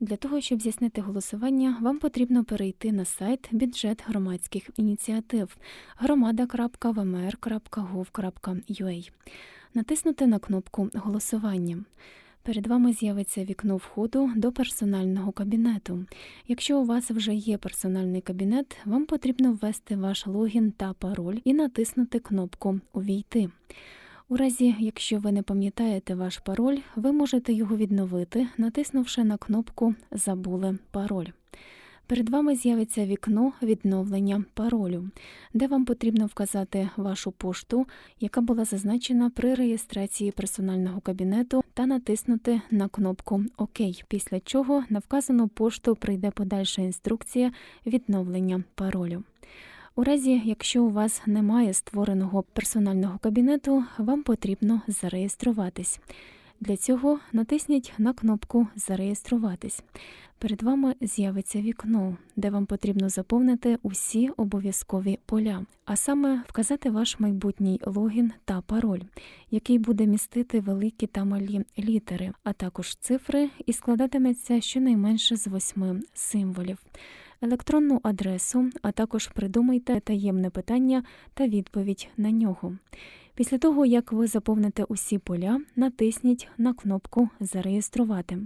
Для того, щоб здійснити голосування, вам потрібно перейти на сайт бюджет громадських ініціатив громада.вмр.gov.ua, натиснути на кнопку Голосування. Перед вами з'явиться вікно входу до персонального кабінету. Якщо у вас вже є персональний кабінет, вам потрібно ввести ваш логін та пароль і натиснути кнопку Увійти. У разі, якщо ви не пам'ятаєте ваш пароль, ви можете його відновити, натиснувши на кнопку Забули пароль. Перед вами з'явиться вікно відновлення паролю, де вам потрібно вказати вашу пошту, яка була зазначена при реєстрації персонального кабінету, та натиснути на кнопку ОК, після чого на вказану пошту прийде подальша інструкція відновлення паролю. У разі, якщо у вас немає створеного персонального кабінету, вам потрібно зареєструватись. Для цього натисніть на кнопку Зареєструватись. Перед вами з'явиться вікно, де вам потрібно заповнити усі обов'язкові поля, а саме вказати ваш майбутній логін та пароль, який буде містити великі та малі літери, а також цифри і складатиметься щонайменше з восьми символів електронну адресу, а також придумайте таємне питання та відповідь на нього. Після того, як ви заповните усі поля, натисніть на кнопку Зареєструвати.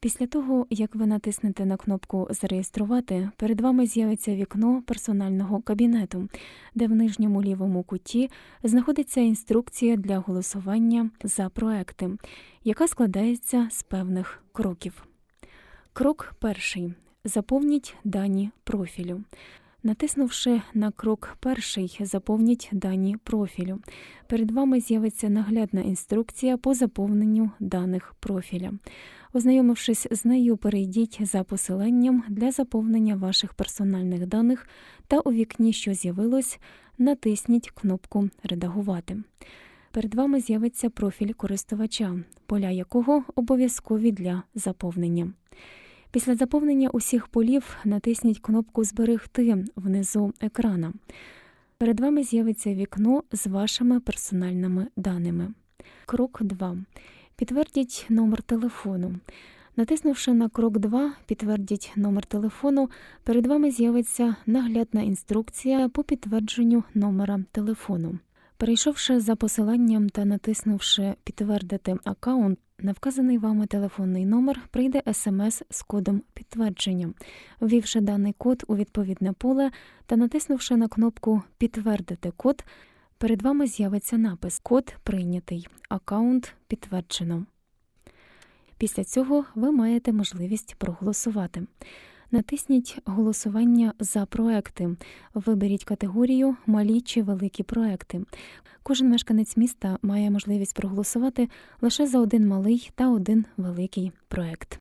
Після того, як ви натиснете на кнопку Зареєструвати, перед вами з'явиться вікно персонального кабінету, де в нижньому лівому куті знаходиться інструкція для голосування за проекти, яка складається з певних кроків. Крок перший. Заповніть дані профілю. Натиснувши на крок перший, заповніть дані профілю. Перед вами з'явиться наглядна інструкція по заповненню даних профіля. Ознайомившись з нею, перейдіть за посиланням для заповнення ваших персональних даних та у вікні, що з'явилось, натисніть кнопку Редагувати. Перед вами з'явиться профіль користувача, поля якого обов'язкові для заповнення. Після заповнення усіх полів натисніть кнопку Зберегти внизу екрана. Перед вами з'явиться вікно з вашими персональними даними. Крок 2. Підтвердіть номер телефону. Натиснувши на крок 2, підтвердіть номер телефону, перед вами з'явиться наглядна інструкція по підтвердженню номера телефону. Перейшовши за посиланням та натиснувши Підтвердити аккаунт, на вказаний вами телефонний номер прийде смс з кодом підтвердження. Ввівши даний код у відповідне поле та натиснувши на кнопку Підтвердити код, перед вами з'явиться напис Код прийнятий. Аккаунт підтверджено. Після цього ви маєте можливість проголосувати. Натисніть голосування за проекти. Виберіть категорію Малі чи великі проекти. Кожен мешканець міста має можливість проголосувати лише за один малий та один великий проект.